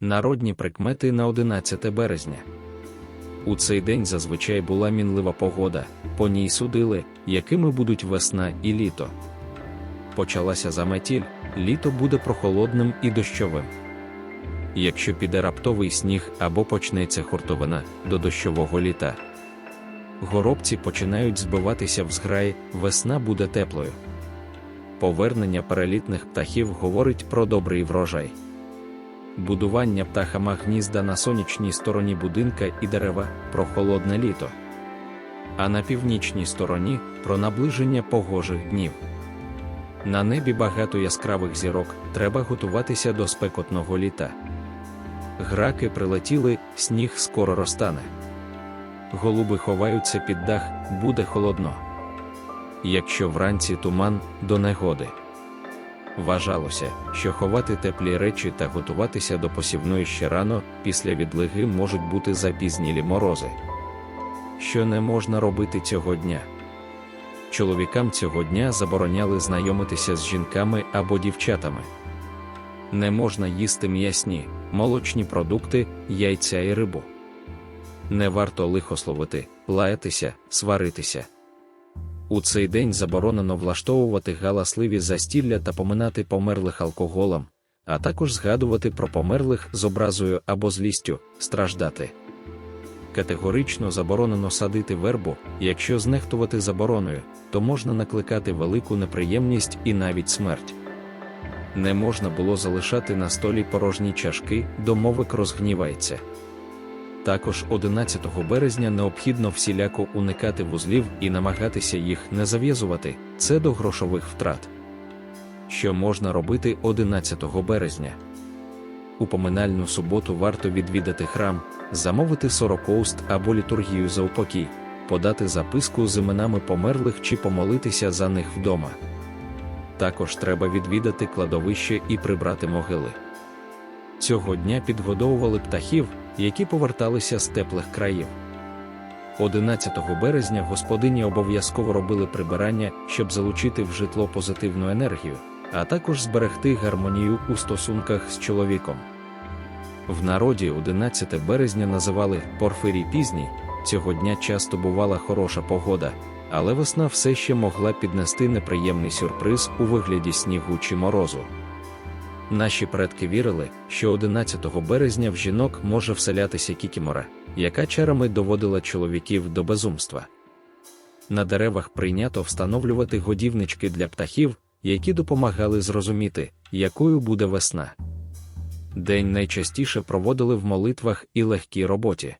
Народні прикмети на 11 березня. У цей день зазвичай була мінлива погода, по ній судили, якими будуть весна і літо. Почалася заметіль, літо буде прохолодним і дощовим. Якщо піде раптовий сніг або почнеться хуртовина до дощового літа. Горобці починають збиватися в зграї, весна буде теплою. Повернення перелітних птахів говорить про добрий врожай. Будування птахами гнізда на сонячній стороні будинка і дерева про холодне літо. А на північній стороні про наближення погожих днів. На небі багато яскравих зірок, треба готуватися до спекотного літа. Граки прилетіли, сніг скоро розтане. Голуби ховаються під дах, буде холодно. Якщо вранці туман до негоди. Вважалося, що ховати теплі речі та готуватися до посівної ще рано, після відлиги можуть бути запізнілі морози. Що не можна робити цього дня? Чоловікам цього дня забороняли знайомитися з жінками або дівчатами. Не можна їсти м'ясні, молочні продукти, яйця і рибу. Не варто лихословити, лаятися, сваритися. У цей день заборонено влаштовувати галасливі застілля та поминати померлих алкоголем, а також згадувати про померлих з образою або злістю, страждати. Категорично заборонено садити вербу, якщо знехтувати забороною, то можна накликати велику неприємність і навіть смерть. Не можна було залишати на столі порожні чашки, домовик розгнівається. Також 11 березня необхідно всіляко уникати вузлів і намагатися їх не зав'язувати, це до грошових втрат. Що можна робити 11 березня? У поминальну суботу варто відвідати храм, замовити сорокоуст або літургію за упокій, подати записку з іменами померлих чи помолитися за них вдома. Також треба відвідати кладовище і прибрати могили. Цього дня підгодовували птахів, які поверталися з теплих країв. 11 березня господині обов'язково робили прибирання, щоб залучити в житло позитивну енергію, а також зберегти гармонію у стосунках з чоловіком. В народі 11 березня називали Порфирій пізній, цього дня часто бувала хороша погода, але весна все ще могла піднести неприємний сюрприз у вигляді снігу чи морозу. Наші предки вірили, що 11 березня в жінок може вселятися кікімора, яка чарами доводила чоловіків до безумства. На деревах прийнято встановлювати годівнички для птахів, які допомагали зрозуміти, якою буде весна. День найчастіше проводили в молитвах і легкій роботі.